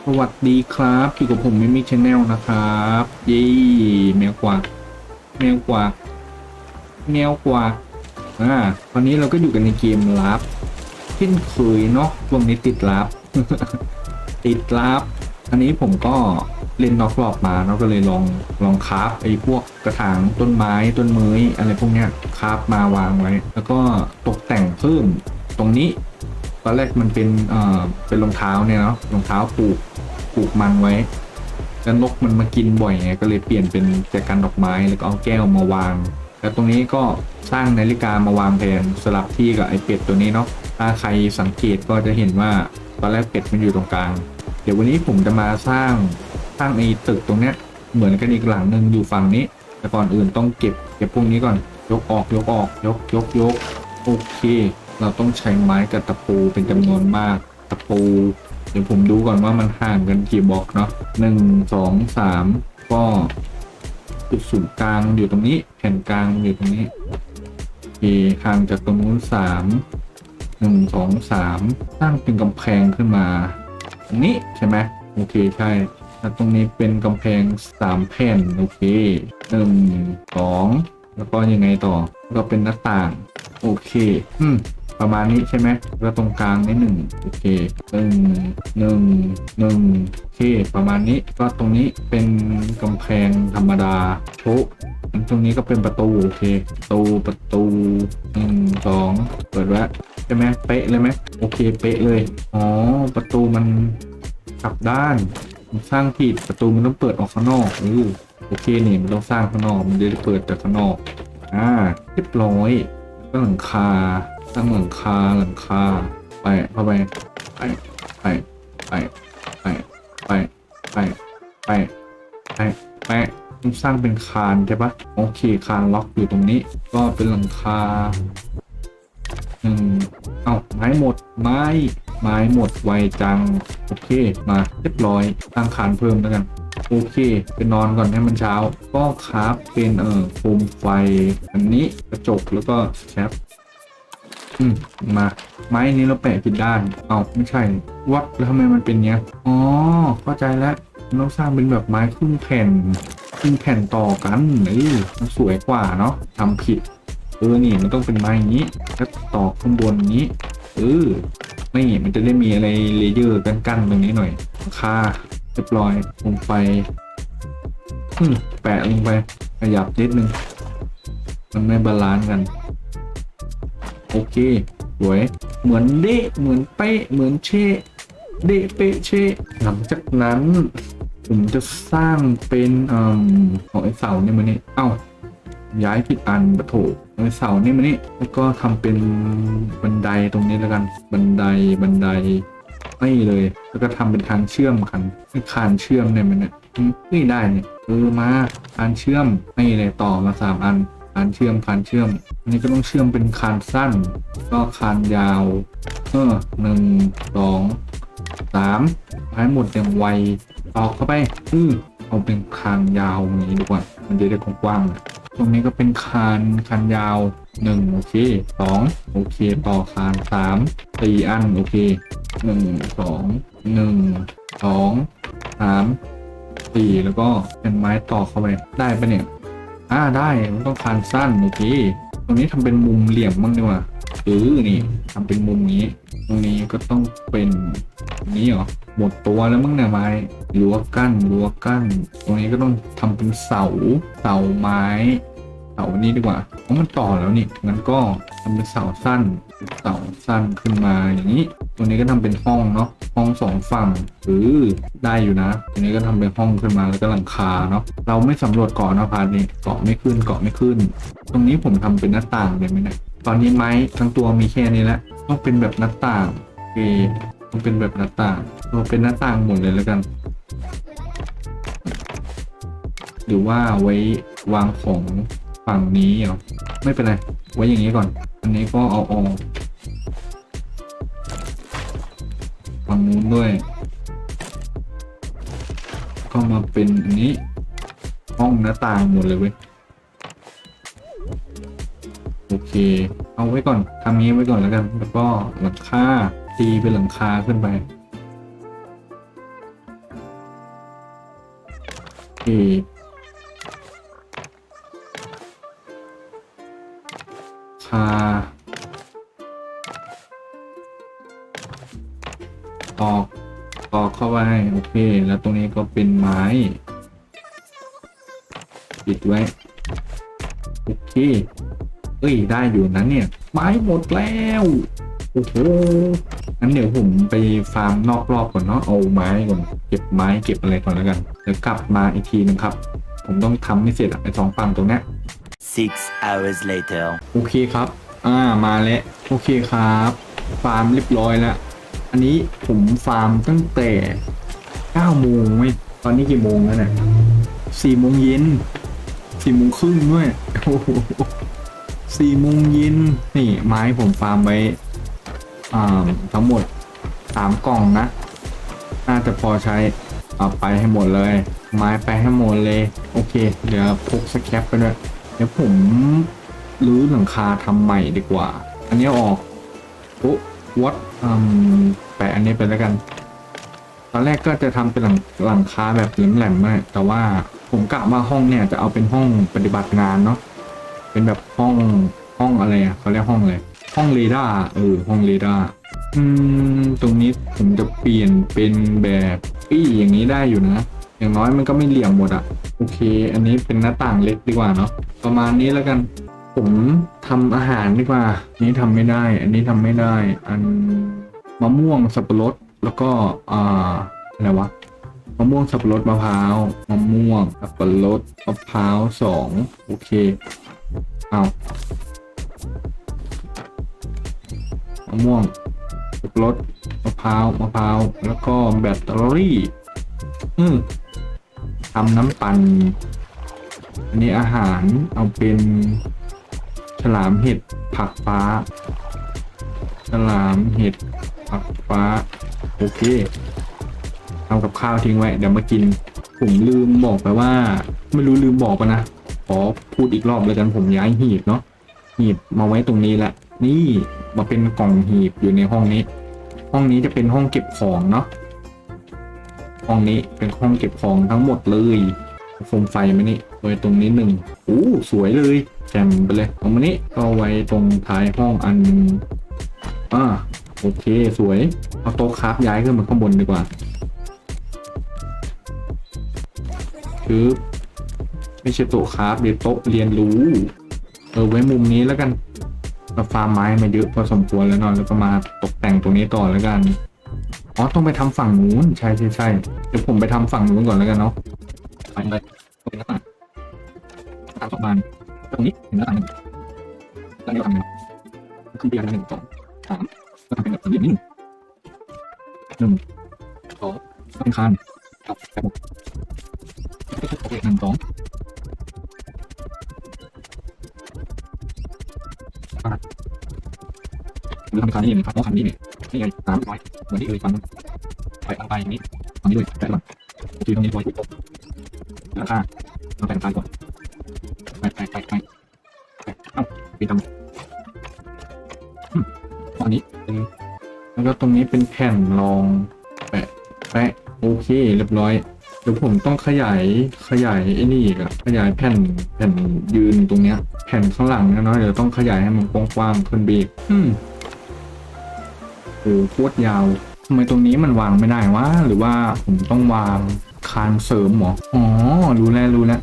สวัสดีครับอยู่กับผมมิมิชแนลนะครับยี่แมวกวาแมวกวาแมวกวาอ่าวันนี้เราก็อยู่กันในเกมลับเช่นเคยเนาะช่วงนี้ติดลับ ติดลับ อันนี้ผมก็เล่นน็อกรอบมาเนาะก็เลยลองลองคราฟไอ้พวกกระถางต้นไม้ต้นเมยอะไรพวกเนี้ยคราฟมาวางไว้ แล้วก็ตกแต่งเพิ่มตรงนี้ ตอนแรกมันเป็นเอ่อเป็นรองเท้าเนี่ยเนาะรองเท้าปลูกปลูกมันไว้แล้วนกมันมากินบ่อยไงก็เลยเปลี่ยนเป็นแจกันดอกไม้แล้วก็เอาแก้วมาวาง แล้วตรงนี้ก็สร้างนาฬิกามาวางแทนสลับที่กับไอเป็ดตัวนี้เนาะถ้าใครสังเกตก็จะเห็นว่าตอนแรกเป็ดมันอยู่ตรงกลาง เดี๋ยววันนี้ผมจะมาสร้างสร้างไอ้ตึกตรงเนี้ยเหมือนกันอีกหลังหนึ่งอยู่ฝั่งนี้ แต่ก่อนอื่นต้องเก็บเก็บพวกนี้ก่อนยกออกยกออกยกยกยกโอเค เราต้องใช้ไม้กับตะปูเป็นจำนวนมากตะปู เดี๋ยวผมดูก่อนว่ามันห่างกันกี่บล็อกเนาะหนึ่งสองสามก็จุดศูนย์กลางอยู่ตรงนี้ แผ่นกลางอยู่ตรงนี้โอเคห่างจากตรงนู้นสามหนึ่งสองสามสร้างเป็นกำแพงขึ้นมา ตรงนี้ใช่ไหมโอเคใช่แล้วตรงนี้เป็นกำแพงสามแผ่นโอเคหนึ่งสองแล้วก็ยังไงต่อแล้วก็เป็นหน้าต่าง โอเค อืม ประมาณนี้ใช่ไหมแล้วตรงกลางนี่หนึ่งโอเคหนึ่งหนึ่งหนึ่งโอเคประมาณนี้ก็ตรงนี้เป็นกำแพงธรรมดาโชะตรงนี้ก็เป็นประตูโอเคประตูประตูหนึ่งสองเปิดไว้ใช่ไหมเป๊ะเลยไหมโอเคเป๊ะเลยอ๋อประตูมันกลับด้านสร้างผิดประตูมันต้องเปิดออกข้างนอกเออโอเคนี่มันต้องสร้างข้างนอกมันจะได้เปิดจากข้างนอกอ่าเรียบร้อยก็หลังคา ตั้งหลังคาหลังคาไปเข้าไปไปไปไปไปไปไปไปไปไปต้องสร้างเป็นคานใช่ปะโอเคคานล็อกอยู่ตรงนี้ ก็เป็นหลังคาหนึ่งเอ้าไม้หมดไม้ไม้หมดไวจังโอเคมาเรียบร้อยตั้งคานเพิ่มแล้วกันโอเคไปนอนก่อนให้มันเช้า ก็คราฟเป็นเอ่อโคมไฟอันนี้กระจกแล้วก็แชป อืมมา ไม้นี้เราแปะผิดด้าน เอาไม่ใช่ วัดแล้วทำไมมันเป็นเงี้ย อ๋อ เข้าใจแล้วมันต้องสร้างเป็นแบบไม้ครึ่งแผ่นครึ่งแผ่นต่อกันเออมันสวยกว่าเนาะทำผิด เออ นี่มันต้องเป็นไม้อย่างนี้ แล้วต่อข้างบนนี้ เออนี่มันจะได้มีอะไรเลเยอร์กันๆตรงนี้หน่อยหลังคาเรียบร้อยลงไปอืมแปะลงไป ขยับนิดนึง มันไม่บาลานซ์กัน โอเคสวย เหมือนเดะเหมือนเป๊ะเหมือนเชะเดะเป๊ะเชะหลังจากนั้น ผมจะสร้างเป็นอ่อของไอ้เสาเนี่ยมันนี่เอ้าย้ายผิดอันปะโถไอ้เสาเนี่ยมันนี่แล้วก็ทำเป็นบันไดตรงนี้แล้วกัน บันไดบันไดไม่เลย แล้วก็ทำเป็นทางเชื่อมกันคานเชื่อมเนี่ยมันเนี่ยอืมนี่ได้เนี่ยเออมาคานเชื่อมไม่เลยต่อมาสามอัน คานเชื่อมคานเชื่อมอันนี้ก็ต้องเชื่อมเป็นคานสั้น ก็คานยาวเออหนึ่งสองสามให้หมดอย่างไวตอกเข้าไปอือเอาเป็นคานยาวอย่างนี้ดีกว่า มันจะได้กว้างๆตรงนี้ก็เป็นคานคานยาวหนึ่งโอเคสองโอเคต่อคานสามสี่อันโอเคหนึ่งสองหนึ่งสองสามสี่แล้วก็เป็นไม้ต่อเข้าไปได้ปะเนี่ย อ่าได้มันต้องคานสั้นโอเคตรงนี้ทำเป็นมุมเหลี่ยมบ้างดีกว่าเออนี่ทำเป็นมุมนี้ ตรงนี้ก็ต้องเป็นนี้เหรอหมดตัวแล้วมั้งเนี่ยไม้รั้วกั้นรั้วกั้น ตรงนี้ก็ต้องทำเป็นเสาเสาไม้เสานี้ดีกว่าเพราะมันต่อแล้วนี่งั้นก็ทำเป็นเสาสั้นเสาสั้นขึ้นมาอย่างนี้ ตรงนี้ก็ทำเป็นห้องเนาะห้องสองฝั่งหรือได้อยู่นะตรงนี้ก็ทำเป็นห้องขึ้นมาแล้วก็หลังคาเนาะเราไม่สำรวจเกาะนะพาร์ทนี้เกาะไม่ขึ้นเกาะไม่ขึ้น ตรงนี้ผมทำเป็นหน้าต่างเลยไหมเนี่ยตอนนี้ไม้ทั้งตัวมีแค่นี้แล้วต้องเป็นแบบหน้าต่างโอเคต้องเป็นแบบหน้าต่างเราเป็นหน้าต่างหมดเลยแล้วกัน หรือว่าไว้วางของฝั่งนี้เหรอไม่เป็นไรไว้อย่างนี้ก่อน อันนี้ก็เอาออก ฝั่งนู้นด้วย ก็มาเป็นอันนี้ ห้องหน้าต่างหมดเลยเว้ย โอเค เอาไว้ก่อนทำนี้ไว้ก่อนแล้วกัน แล้วก็หลังคาตีเป็นหลังคาขึ้นไปเคคา ตอกตอกเข้าไปโอเค แล้วตรงนี้ก็เป็นไม้ ปิดไว้ โอเคเอ้ย ได้อยู่นะเนี่ย ไม้หมดแล้ว โอ้โหงั้นเดี๋ยวผมไปฟาร์มนอกรอบก่อนเนาะเอาไม้ก่อนเก็บไม้เก็บอะไรก่อนแล้วกันเดี๋ยวกลับมาอีกทีหนึงครับ ผมต้องทำให้เสร็จอะไอ้สองฝั่งตรงเนี้ย Six hours later. โอเคครับ อ่า มาแล้ว โอเคครับ ฟาร์มเรียบร้อยแล้ว อันนี้ผมฟาร์มตั้งแต่9โมงเว้ยตอนนี้กี่โมงแล้วเนี่ย4โมงเย็น4โมงครึ่งด้วยโอ้โห4โมงเย็นนี่ไม้ผมฟาร์มไว้อ่าทั้งหมด3กล่องนะน่าจะพอใช้เอาไปให้หมดเลย ไม้ไปให้หมดเลย โอเค เดี๋ยวพกสแคปไปด้วยเดี๋ยวผมรื้อหลังคาทำใหม่ดีกว่า อันนี้ออกโอ้วัด อืมแปะอันนี้ไปแล้วกัน ตอนแรกก็จะทำเป็นหลังหลังคาแบบแหลมๆมาแต่ว่าผมกะว่าห้องเนี่ยจะเอาเป็นห้องปฏิบัติงานเนาะเป็นแบบห้องห้องอะไรอะเขาเรียกห้องเลย ห้องเรดาร์เออห้องเรดาร์อืมตรงนี้ผมจะเปลี่ยนเป็นแบบปี้อย่างนี้ได้อยู่นะอย่างน้อยมันก็ไม่เหลี่ยมหมดอะโอเค อันนี้เป็นหน้าต่างเล็กดีกว่าเนาะประมาณนี้แล้วกัน ผมทำอาหารดีกว่า นี้ทำไม่ได้ อันนี้ทำไม่ได้ อันมะม่วงสับปะรด แล้วก็อ่าอะไรวะ มะม่วงสับปะรดมะพร้าว มะม่วงสับปะรดมะพร้าวสองโอเค เอามะม่วงสับปะรดมะพร้าว มะพร้าว แล้วก็แบตเตอรี่ อืมทำน้ำปั่น อันนี้อาหารเอาเป็น ฉลามเห็ดผักฟ้า ฉลามเห็ดผักฟ้า โอเคทำกับข้าวทิ้งไว้ เดี๋ยวมากิน ผมลืมบอกไปว่า ไม่รู้ลืมบอกปะนะ ขอพูดอีกรอบแล้วกันผมย้ายหีบเนาะ หีบมาไว้ตรงนี้แหละ นี่มาเป็นกล่องหีบอยู่ในห้องนี้ ห้องนี้จะเป็นห้องเก็บของเนาะ ห้องนี้เป็นห้องเก็บของทั้งหมดเลยโคมไฟไหมนี่ ไว้ตรงนี้หนึ่งโอ้สวยเลย แจมไปเลยเอามานี้ก็ไว้ตรงท้ายห้องอันอ่าโอเคสวย เอาโต๊ะคราฟย้ายขึ้นมาข้างบนดีกว่าคือไม่ใช่โต๊ะคราฟเดี๋ยวโต๊ะเรียนรู้ เออไว้มุมนี้แล้วกันเราฟาร์มไม้มาเยอะพอสมควรแล้วเนอนแล้วก็มาตกแต่งตรงนี้ต่อแล้วกันอ๋อต้องไปทำฝั่งนู้นใช่ใช่ใช่เดี๋ยวผมไปทำฝั่งนู้นก่อนแล้วกันเนาะไปเลยตรงนี้หน้า ตางหน้าต่างสองบานตรงนี้เห็นหน้าต่างหนึ่งแล้วนี่เราทำยังไงขึ้นเตียงหนึ่งสองสามก็ทำเป็นแบบสี่เหลี่ยมนิดหนึ่งหนึ่งสองก็เป็นคานกับแบบหมดโอเคหนึ่งสองอะหรือทำคานนี่เองครับเพราะคานนี่เนี่ยนี่ไงสามร้อยเหมือนที่เคยฟังไปทางไปอย่างนี้ฝั่งนี้ด้วยแต่ละโอเคตรงนี้ด้วยปุ๊บราคาเราแต่งคานก่อน ไปไปไปไปไปเอ้าไปทำอืมอันนี้เป็นแล้วก็ตรงนี้เป็นแผ่นรองแปะแปะโอเค เรียบร้อยเดี๋ยวผมต้องขยายขยายไอ้นี่อีกอะขยายแผ่นแผ่นยืนตรงเนี้ย แผ่นข้างหลังนะเนาะเดี๋ยวต้องขยายให้มันกว้างๆขึ้นไปอีกอืมโอ้โหโคตรยาวทำไมตรงนี้มันวางไม่ได้วะหรือว่าผมต้องวางคานเสริมเหรออ๋อรู้แล้วรู้แล้ว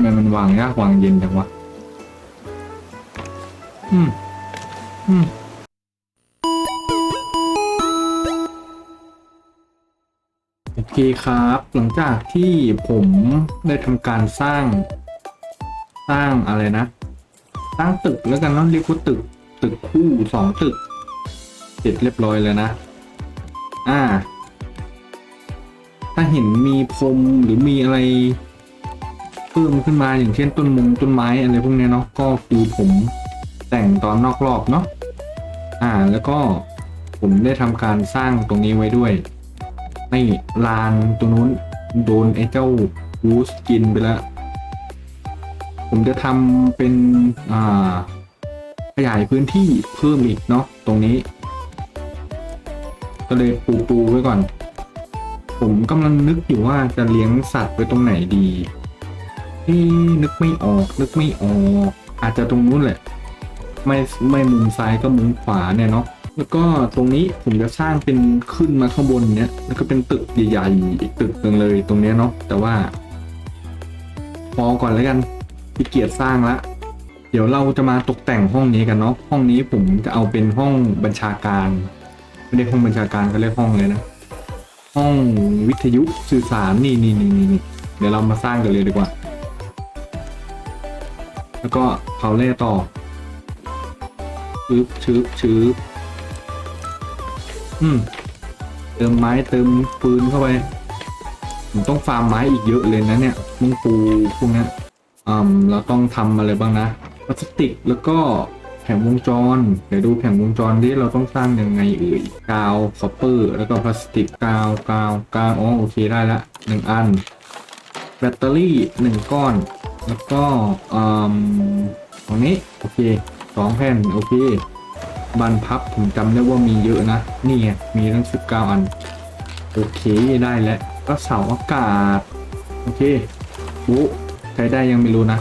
ไมมันวางยากวางเย็นจังวะ อืม อืม โอเคครับ หลังจากที่ผมได้ทำการสร้าง สร้างอะไรนะ สร้างตึกแล้วกันเนาะเรียกว่าตึก ตึกคู่สองตึก เสร็จเรียบร้อยแล้วนะ อ่า ถ้าเห็นมีพรมหรือมีอะไร เพิ่มขึ้นมาอย่างเช่นต้นมงต้นไม้อะไรพวกนี้เนาะก็คือผมแต่งตอนนอกรอบเนาะอ่าแล้วก็ผมได้ทำการสร้างตรงนี้ไว้ด้วยไม่ลานตรงนู้นโดนไอ้เจ้าวูสกินไปแล้ว ผมจะทำเป็นอ่าขยายพื้นที่เพิ่มอีกเนาะตรงนี้ ก็เลยปูปูไว้ก่อน ผมกำลังนึกอยู่ว่าจะเลี้ยงสัตว์ไว้ตรงไหนดี อ๊นึกไม่ออก นึกไม่ออก อาจจะตรงนู้นแหละ ไม่ไม่มุมซ้ายก็มุมขวาเนี่ยเนาะแล้วก็ตรงนี้ผมจะสร้างเป็นขึ้นมาข้างบนเนี้ยแล้วก็เป็นตึกใหญ่ๆอีกตึกหนึ่งเลยตรงเนี้ยเนาะแต่ว่า พอก่อนแล้วกันขี้เกียจสร้างละเดี๋ยวเราจะมาตกแต่งห้องนี้กันเนาะห้องนี้ผมจะเอาเป็นห้องบัญชาการ ไม่ได้ห้องบัญชาการก็เรียกห้องเลยนะห้องวิทยุสื่อสารนี่นี่นี่นี่เดี๋ยวเรามาสร้างกันเลยดีกว่า แล้วก็เผาเล่ต่อชืบชืบชืบอืม เติมไม้เติมปืนเข้าไป ผมต้องฟาร์มไม้อีกเยอะเลยนะเนี่ยมุ้งปูพวกนี้อืมเราต้องทำอะไรบ้างนะพลาสติกแล้วก็แผงวงจร เดี๋ยวดูแผงวงจรที่เราต้องสร้างยังไงเอ่ยกาวคอปเปอร์แล้วก็พลาสติกกาวกาวกาวอ๋อโอเคได้ละหนึ่งอัน แบตเตอรี่หนึ่งก้อน แล้วก็อืมตรงนี้โอเคสองแผ่นโอเคบันพับผมจำได้ว่ามีเยอะนะ นี่ไงมีทั้งสิบเก้าอัน โอเคได้แล้ว ก็เสาอากาศ โอเคโอ้ใช้ได้ยังไม่รู้นะ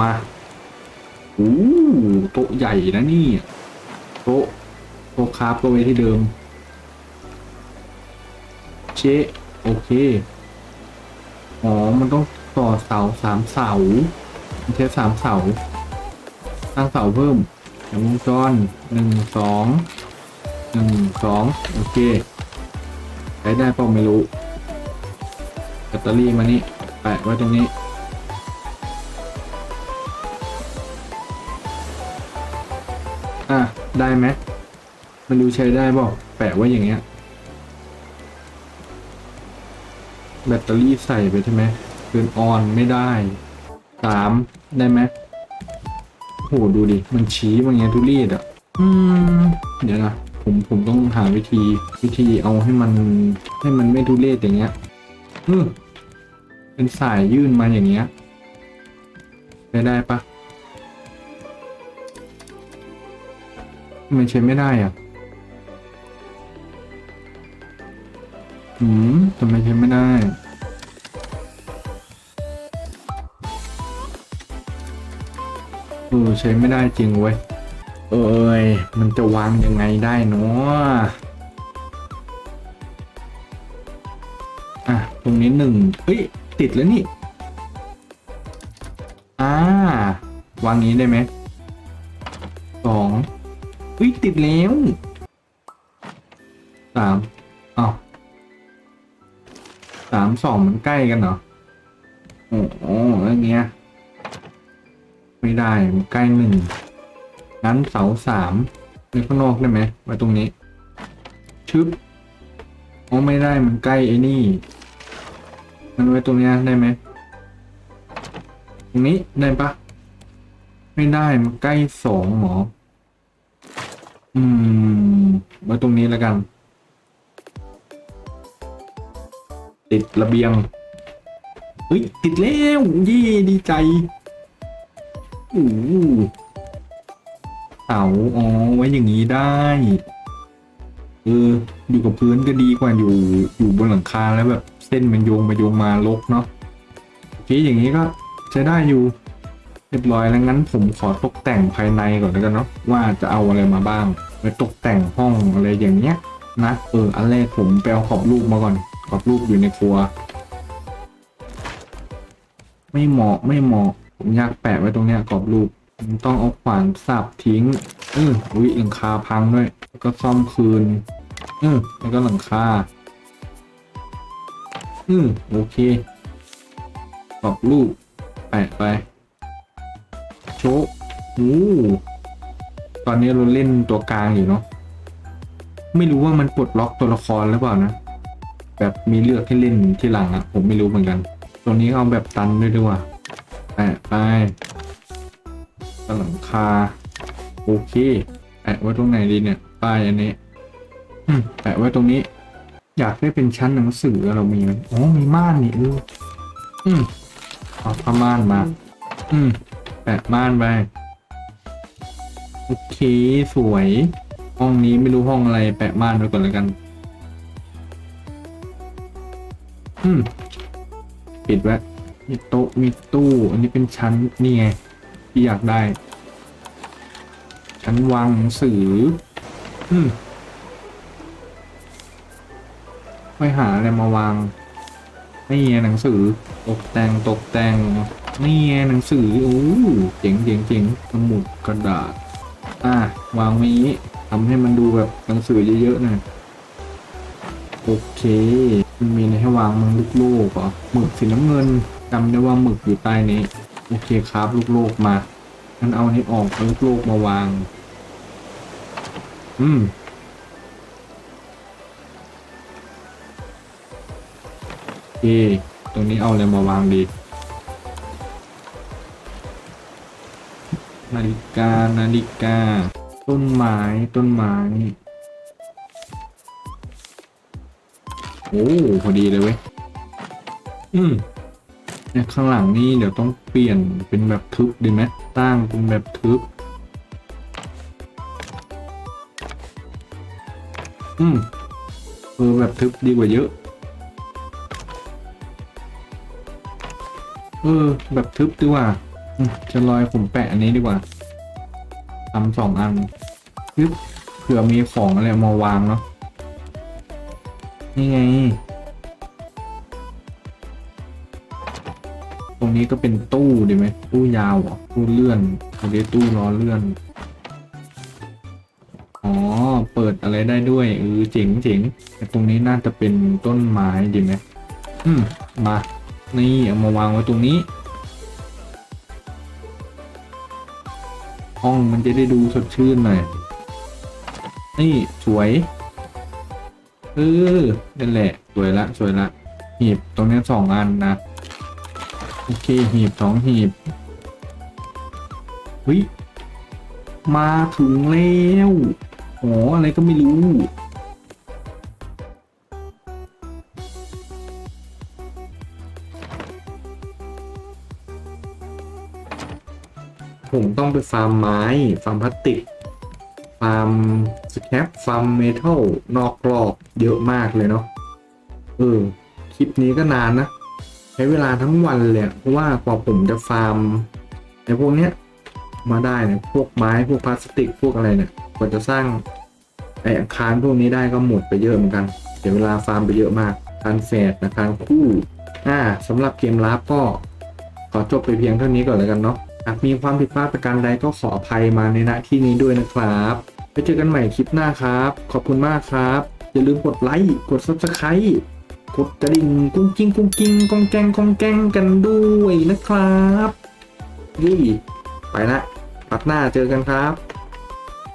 มาโอ้โต๊ะใหญ่นะนี่ โต๊ะโต๊ะคราฟก็ไว้ที่เดิม เชโอเค อ๋อ มันต้อง ต่อเสาสามเสามันใช้สามเสาสร้างเสาเพิ่มอย่างวงจรหนึ่งสองหนึ่งสองโอเคใช้ได้เปล่าไม่รู้แบตเตอรี่มานี่แปะไว้ตรงนี้อะได้ไหมมันดูใช้ได้เปล่าแปะไว้อย่างเงี้ยแบตเตอรี่ใส่ไปใช่ไหม เกินออนไม่ได้สามได้ไหมโหดูดิ มันชี้มันไงทุเรียดอะ อืม เดี๋ยวนะผมผมต้องหาวิธีวิธีเอาให้มัน ให้มันไม่ทุเรศอย่างเงี้ยอืมเป็นสายยื่นมาอย่างเงี้ยได้ได้ปะมันใช้ไม่ได้อะอืมทำไมใช้ไม่ได้ เออใช้ไม่ได้จริงเว้ย เอ้ย มันจะวางยังไงได้เนาะอะ ตรงนี้หนึ่งเฮ้ย ติดแล้วนี่ อ่า วางนี้ได้ไหมสองเฮ้ย ติดแล้วสามอ้าวสามสองมันใกล้กันเหรอ โอ้โหแล้วเงี้ย ไม่ได้มันใกล้หนึ่งงั้นเสาสามในข้างนอกได้ไหมไว้ตรงนี้ ชึบอ๋อไม่ได้มันใกล้ไอ้นี่ มันไว้ตรงเนี้ยได้ไหมตรงนี้ได้ปะไม่ได้มันใกล้สองหมอ อืมไว้ตรงนี้แล้วกัน ติดระเบียงเฮ้ยติดแล้วเย่ดีใจโอ้เสาอ๋อไว้อย่างนี้ได้ เออ อยู่กับพื้นก็ดีกว่าอยู่อยู่บนหลังคาแล้วแบบเส้นมันโยงมาโยงมาลกเนาะโอเคอย่างนี้ก็ใช้ได้อยู่เรียบร้อยแล้วงั้นผมขอตกแต่งภายในก่อนแล้วกันเนาะว่าจะเอาอะไรมาบ้างไปตกแต่งห้องอะไรอย่างเงี้ยนะเอออันแรกผมไปเอาขอบรูปมาก่อนขอบรูปอยู่ในครัว ไม่เหมาะไม่เหมาะ ผมอยากแปะไว้ตรงเนี้ยกรอบรูปต้องเอาขวานสับทิ้งเอออุ้ยหลังคาพังด้วยแล้วก็ซ่อมคืนเออแล้วก็หลังคาอืมโอเคกรอบรูปแปะไป โชว์โอ้ตอนนี้เราเล่นตัวกลางอยู่เนาะไม่รู้ว่ามันปลดล็อกตัวละครหรือเปล่านะแบบมีเลือกให้เล่นที่หลังอะผมไม่รู้เหมือนกัน ตัวนี้เอาแบบตันด้วยดีกว่า แปะไปหลังคาโอเคแปะไว้ตรงไหนดีเนี่ยป้ายอันนี้แปะไว้ตรงนี้ อยากได้เป็นชั้นหนังสือเรามีไหมอ๋อมีม่านนี่เอออืมเอาผ้าม่านมา อืมแปะม่านไปโอเคสวย ห้องนี้ไม่รู้ห้องอะไร แปะม่านไว้ก่อนแล้วกัน อืมปิดไว้ มีโต๊ะมีตู้ อันนี้เป็นชั้นนี่ไงที่อยากได้ ชั้นวางหนังสือ อืมไปหาอะไรมาวางนี่ไงหนังสือตกแต่งตกแต่งนี่ไงหนังสือโอ้เจ๋งเจ๋งเจ๋งสมุดกระดาษ อะวางไว้อย่างนี้ทำให้มันดูแบบหนังสือเยอะๆหน่อยโอเค มันมีอะไรให้วางมันลูกโลกเหรอหมึกสีน้ำเงิน จำได้ว่าหมึกอยู่ใต้นี้ โอเคครับ ลูกโลกมางั้นเอาอันนี้ออกเอาลูกโลกมาวาง อืมโอเคตรงนี้เอาอะไรมาวางดีนาฬิกา นาฬิกา ต้นไม้ ต้นไม้ โอ้ พอดีเลยเว้ย อืม เนี่ยข้างหลังนี่เดี๋ยวต้องเปลี่ยนเป็นแบบทึบดีไหมตั้งเป็นแบบทึบ อืมเออแบบทึบดีกว่าเยอะ เออ แบบทึบดีกว่า จะลอยผมแปะอันนี้ดีกว่าทำสองอันทึบเผื่อมีของอะไรมาวางเนาะนี่ไง รงนี้ก็เป็นตู้ดีไหมตู้ยาวเหรอตู้เลื่อนเขาเรียกตู้ล้อเลื่อน อ๋อ เปิดอะไรได้ด้วยเออเจ๋งเจ๋งแต่ตรงนี้น่าจะเป็นต้นไม้ดีไหมอืมมา นี่เอามาวางไว้ตรงนี้ ห้องมันจะได้ดูสดชื่นหน่อย นี่สวยเออนั่นแหละ สวยละ สวยละหีบตรงนี้สองอันนะ โอเคหีบสองหีบเฮ้ยมาถึงแล้วโอ้อะไรก็ไม่รู้ ผมต้องไปฟาร์มไม้ ฟาร์มพลาสติก ฟาร์มสแครปฟาร์มเมทัลนอกกรอบเยอะมากเลยเนาะ เออ คลิปนี้ก็นานนะ ช้เวลาทั้งวันเลยเพราะว่ากว่าผมจะฟาร์มในพวกเนี้ยมาได้เนี่ยพวกไม้พวกพลาสติกพวกอะไรเนี่ยกว่าจะสร้างไออาคารพวกนี้ได้ก็หมดไปเยอะเหมือนกันเสียเวลาฟาร์มไปเยอะมากอารแฝดอาคารคู่อ่าสำหรับเกมลับก็ขอจบไปเพียงเท่านี้ก่อนแล้วกันเนาะหากมีความผิดพลาดประการใดก็ขออภัยมาในณที่นี้ด้วยนะครับไปเจอกันใหม่คลิปหน้าครับ ขอบคุณมากครับ อย่าลืมกดไลค์กด subscribe กดกระดิ่งกุ้งกิ้งกุ้งกิ้งกองแกงกองแกงกันด้วยนะครับยี่ไปละปัดหน้าเจอกันครับ